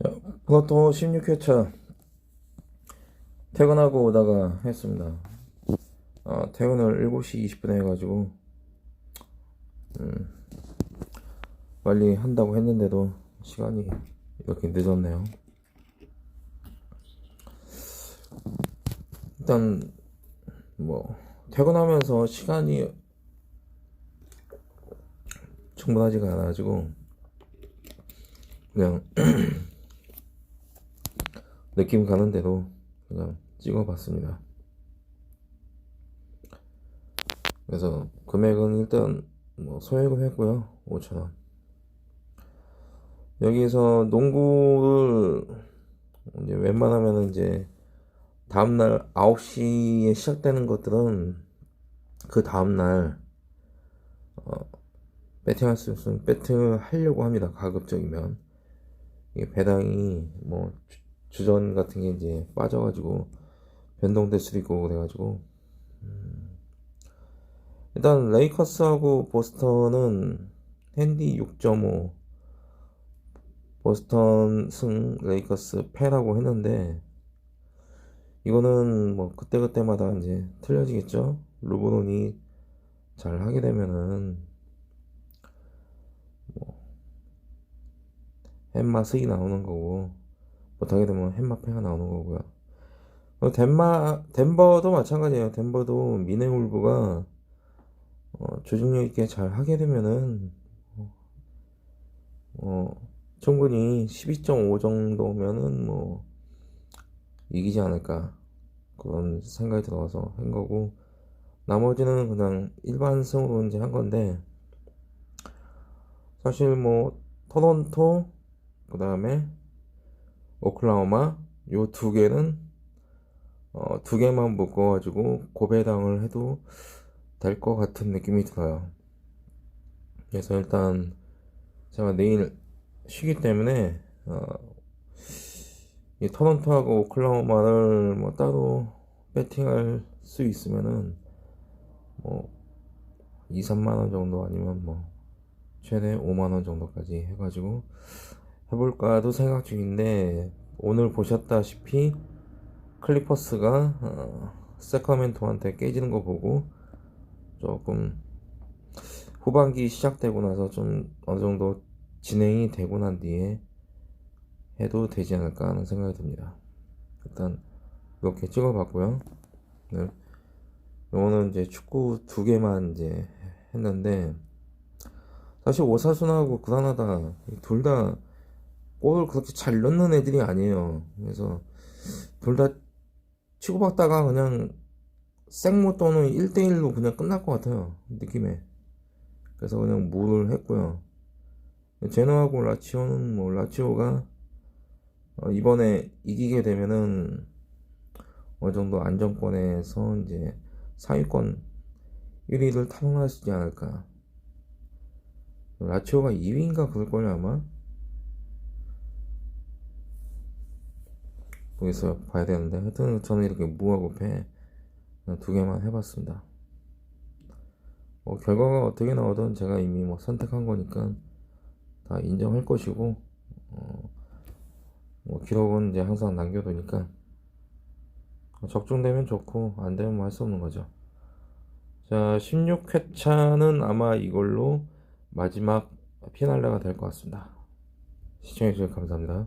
플라토 16회차 퇴근하고 오다가 했습니다. 어, 퇴근을 7시 20분에 해가지고 음, 빨리 한다고 했는데도 시간이 이렇게 늦었네요. 일단 뭐 퇴근하면서 시간이 충분하지가 않아가지고 그냥 느낌 가는 대로 그냥 찍어봤습니다. 그래서 금액은 일단 뭐 소액은 했고요. 5천원. 여기서 농구를 이제 웬만하면 이제 다음날 9시에 시작되는 것들은 그 다음날 어, 배팅할 수 있으면 배팅을 하려고 합니다. 가급적이면. 이게 배당이 뭐 주- 주전 같은 게 이제 빠져가지고 변동될 수도 있고 그래가지고 음. 일단 레이커스하고 보스턴은 핸디 6.5 보스턴 승 레이커스 패라고 했는데 이거는 뭐 그때그때마다 이제 틀려지겠죠? 르브론이 잘 하게 되면은 햄마 스이 나오는 거고 못하게 되면 햄마 패가 나오는 거고요. 어, 덴마 덴버도 마찬가지예요. 덴버도 미네울브가 어, 조직력 있게 잘 하게 되면은 어, 어, 충분히 12.5 정도면은 뭐 이기지 않을까 그런 생각이 들어서 한 거고 나머지는 그냥 일반 승으로 이제 한 건데 사실 뭐 토론토 그 다음에 오클라호마 요 두 개는 어, 두 개만 묶어가지고 고배당을 해도 될 것 같은 느낌이 들어요. 그래서 일단 제가 내일 쉬기 때문에 어, 이 토론토하고 오클라호마를 뭐 따로 배팅할 수 있으면은 뭐 2, 3만 원 정도 아니면 뭐 최대 5만 원 정도까지 해가지고 해볼까도 생각 중인데 오늘 보셨다시피 클리퍼스가 어, 세커멘토한테 깨지는 거 보고 조금 후반기 시작되고 나서 좀 어느 정도 진행이 되고 난 뒤에 해도 되지 않을까 하는 생각이 듭니다. 일단 이렇게 찍어봤고요. 네. 요거는 이제 축구 두 개만 이제 했는데 사실 오사순하고 그라나다 둘 다 골을 그렇게 잘 넣는 애들이 아니에요. 그래서 둘 다 치고받다가 그냥 생모 또는 1대1로 그냥 끝날 것 같아요. 느낌에. 그래서 그냥 무를 했고요. 제노하고 라치오는 뭐 라치오가 어, 이번에 이기게 되면은 어느 정도 안정권에서 이제 상위권 1위를 탐험할 수 있지 않을까. 라치오가 2위인가 그럴걸요 아마. 거기서 봐야 되는데 하여튼 저는 이렇게 무하고 패두 개만 해봤습니다. 뭐 결과가 어떻게 나오든 제가 이미 뭐 선택한 거니까 다 인정할 것이고 어, 뭐 기록은 이제 항상 남겨두니까 적중되면 좋고 안 되면 뭐 할 수 없는 거죠. 자 16회차는 아마 이걸로 마지막 피날레가 될 것 같습니다. 시청해주셔서 감사합니다.